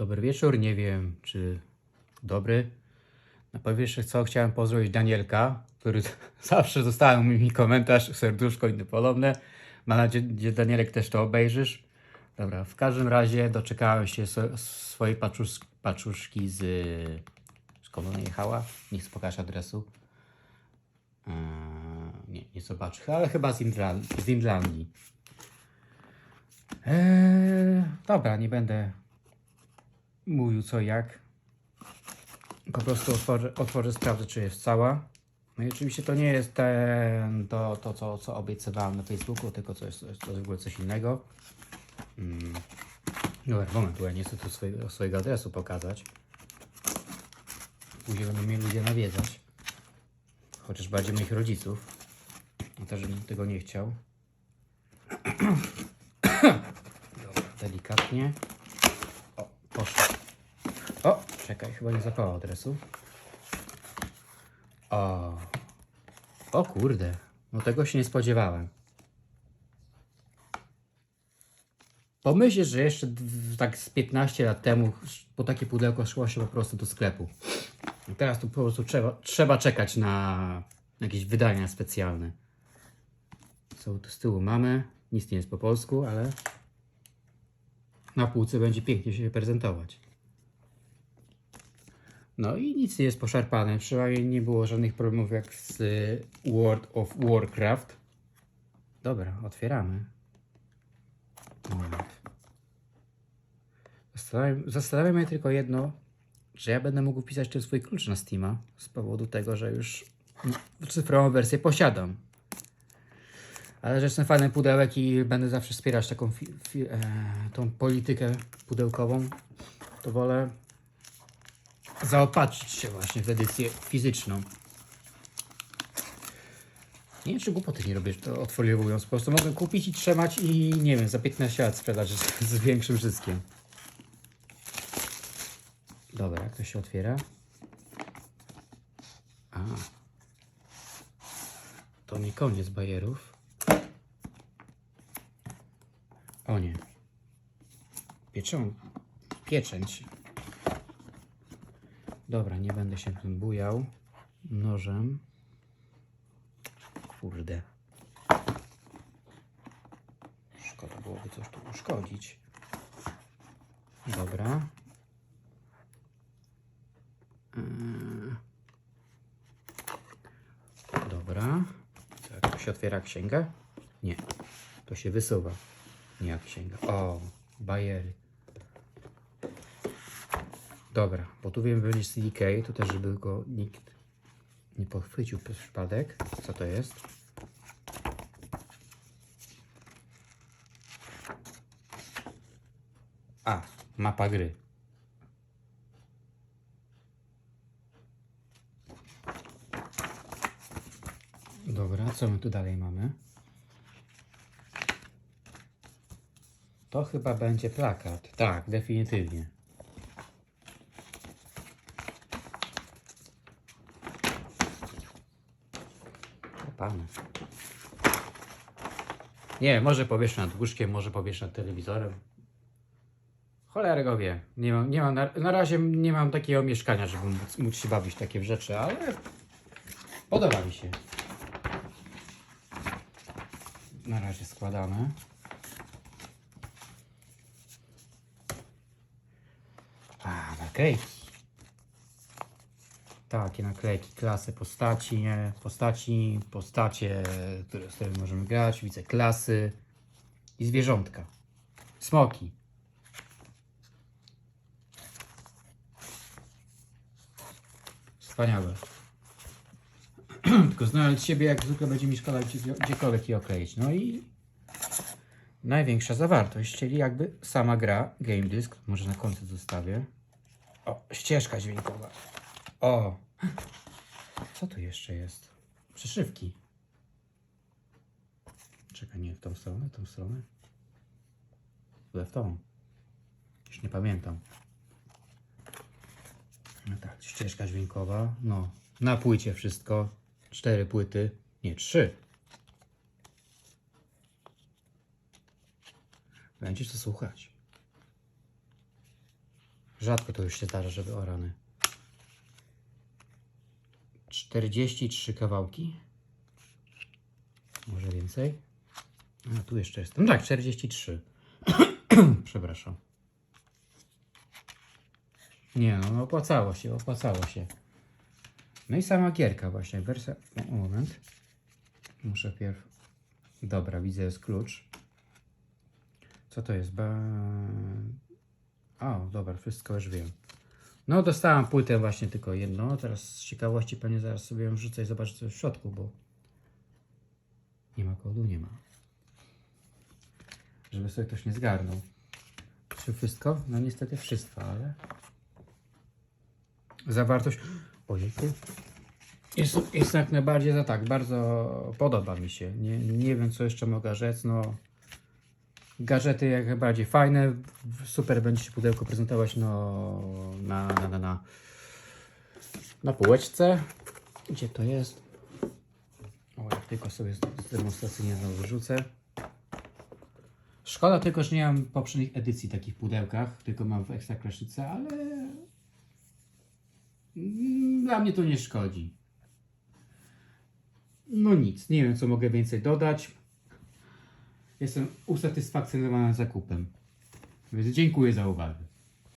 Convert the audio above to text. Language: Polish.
Dobry wieczór, nie wiem czy dobry. Na pierwsze co chciałem pozdrowić Danielka, który zawsze zostawił mi komentarz, serduszko i podobne. Mam nadzieję, że Danielek też to obejrzysz. Dobra, w każdym razie doczekałem się swojej paczusz, paczuszki z... Skąd ona jechała? Nie chcę pokazać adresu. Eee, nie, nie zobaczę, ale chyba z, Indra- z Indlandii. Eee, dobra, nie będę mówił co jak. Po prostu otworzę, otworzę sprawdzę, czy jest cała. No i oczywiście to nie jest ten, to, to co, co obiecywałem na Facebooku, tylko to jest, to w ogóle coś innego. Mm. Dobra, moment, bo ja nie chcę tu swojego, swojego adresu pokazać. Później będą mnie ludzie nawiedzać. Chociaż bardziej moich rodziców. Ja też bym tego nie chciał. Dobra, delikatnie. Poszło. O, czekaj, chyba nie zapała adresu. O. O kurde. No tego się nie spodziewałem. Pomyślcie, że jeszcze tak z 15 lat temu po takie pudełko szło się po prostu do sklepu. I teraz tu po prostu trzeba, trzeba czekać na jakieś wydania specjalne. Co tu z tyłu mamy? Nic nie jest po polsku, ale na półce będzie pięknie się prezentować. No i nic nie jest poszarpane. Przynajmniej nie było żadnych problemów jak z y, World of Warcraft. Dobra, otwieramy. Moment. Zastanawiam, zastanawia mnie tylko jedno, że ja będę mógł wpisać ten swój klucz na Steama z powodu tego, że już no, cyfrową wersję posiadam. Ale że jestem fanem pudełek i będę zawsze wspierać taką e, tą politykę pudełkową, to wolę zaopatrzyć się właśnie w edycję fizyczną. Nie wiem, czy głupoty nie robię, to odfoliowując. Po prostu mogę kupić i trzymać i nie wiem, za 15 lat sprzedać z, z większym zyskiem. Dobra, jak to się otwiera? A. To nie koniec bajerów. O nie. Pieczą. Pieczęć. Dobra, nie będę się tym bujał. Nożem. Kurde. Szkoda byłoby coś tu uszkodzić. Dobra. Yy. Dobra. To jak to się otwiera księga? Nie. To się wysuwa. Nie jak księga. O, bajery. Dobra, bo tu wiem, będzie CDK, to też żeby go nikt nie pochwycił przez przypadek. Co to jest? A, mapa gry. Dobra, co my tu dalej mamy? To chyba będzie plakat. Tak, definitywnie. O Panie. Nie, może powieszę nad łóżkiem, może powieszę nad telewizorem. Cholera go wie. Nie mam, nie mam na, na razie nie mam takiego mieszkania, żeby móc, móc się bawić w takie rzeczy, ale podoba mi się. Na razie składamy. A, naklejki. Takie naklejki, klasy postaci, nie? Postaci, postacie, które, z którymi możemy grać, widzę klasy i zwierzątka. Smoki. Wspaniałe. Tylko znaleźć siebie, jak zwykle będzie mi szkoda gdzie- gdziekolwiek je okleić. No i największa zawartość, czyli jakby sama gra, game disk, może na końcu zostawię. O, ścieżka dźwiękowa. O, co tu jeszcze jest? Przyszywki. Czekaj, nie w tą stronę, w tą stronę. Chyba w tą. Już nie pamiętam. No tak, ścieżka dźwiękowa. No, na płycie wszystko. Cztery płyty. Nie, trzy. Będziesz to słuchać. Rzadko to już się zdarza, żeby orany. 43 kawałki. Może więcej? A tu jeszcze jest. No tak, 43. Przepraszam. Nie no, no, opłacało się, opłacało się. No i sama gierka właśnie, wersja... O, moment. Muszę pierw... Dobra, widzę, jest klucz. Co to jest? Ba... O, dobra, wszystko już wiem. No, dostałam płytę właśnie tylko jedną. Teraz z ciekawości pewnie zaraz sobie ją wrzucę i zobaczę co jest w środku, bo nie ma kodu, nie ma. Żeby sobie ktoś nie zgarnął. Czy wszystko? No niestety wszystko, ale... Zawartość... Ojejku. Jest, jest jak najbardziej za tak, bardzo podoba mi się. Nie, nie wiem co jeszcze mogę rzec, no... Gadżety jak najbardziej fajne. Super będzie się pudełko prezentować no, na, na, na, na, na półeczce. Gdzie to jest? O, jak tylko sobie demonstracyjnie wyrzucę. Szkoda tylko, że nie mam poprzednich edycji takich pudełkach, tylko mam w ekstra klaszyce, ale mm, dla mnie to nie szkodzi. No nic, nie wiem co mogę więcej dodać. Jestem usatysfakcjonowany zakupem. Więc dziękuję za uwagę.